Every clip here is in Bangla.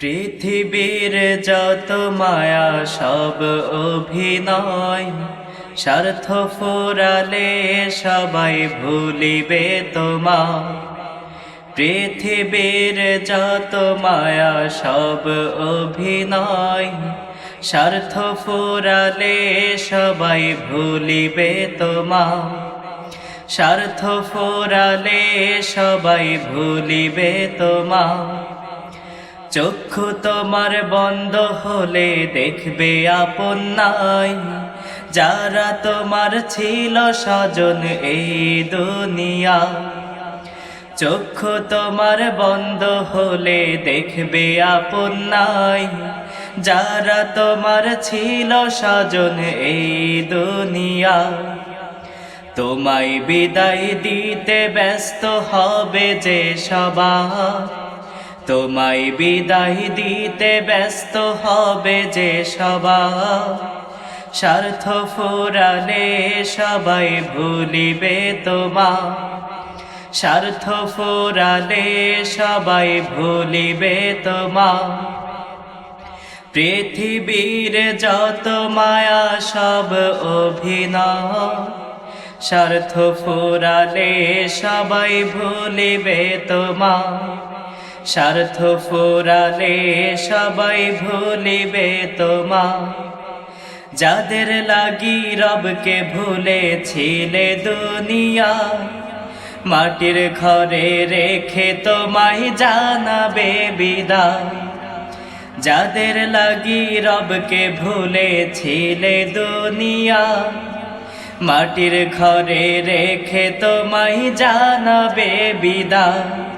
পৃথিবীর যত মায়া, সব অভিনয়। স্বার্থ ফুরালে সবাই ভুলিবে তোমা পৃথিবীর যত মায়া, সব অভিনয়। স্বার্থ ফুরালে সবাই ভুলিবে তোমা স্বার্থ ফুরালে সবাই ভুলিবে তোমা চক্ষু তোমার বন্ধ হলে দেখবে আপন নাই। যারা তোমার ছিল স্বজন এই দুনিয়া। চক্ষু তোমার বন্ধ হলে দেখবে আপন নাই। যারা তোমার ছিল স্বজন এই দুনিয়া। তোমায় বিদায় দিতে ব্যস্ত হবে যে সবার। তোমায় বিদায় দিতে ব্যস্ত হবে যে সবার স্বার্থ ফুরালে সবাই ভুলিবে তোমা স্বার্থ ফুরালে সবাই ভুলিবে তোমা পৃথিবীর যত মায়া সব অভিনয়। স্বার্থ ফুরালে সবাই ভুলিবে তোমা স্বার্থ ফুরালে সবাই ভুলিবে তোমা যাদের লাগি রবকে ভুলেছিলে দুনিয়া মাটির ঘরে রেখে তোমায় জানাবে বিদায়। যাদের লাগি রবকে ভুলেছিলে দুনিয়া মাটির ঘরে রেখে তোমায় জানাবে বিদায়।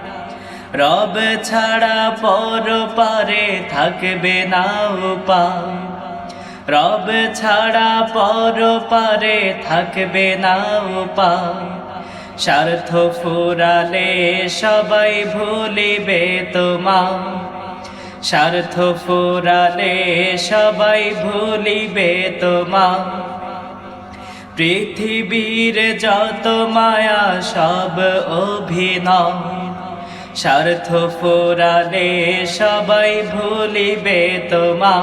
রব ছাড়া পর পারে থাকবে না উপায়। রব ছাড়া পর পারে থাকবে না উপায়। স্বার্থ ফুরালে সবাই ভুলিবে তোমা স্বার্থ ফুরালে সবাই ভুলিবে তোমা পৃথিবীর যত মায়া সব অভিনয়। স্বার্থ ফুরালে সবাই ভুলিবে তোমা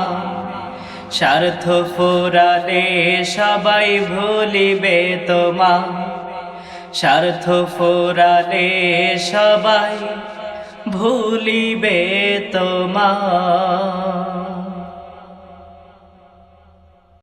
স্বার্থ ফুরালে সবাই ভুলিবে তোমা স্বার্থ ফুরালে সবাই ভুলিবে তোমা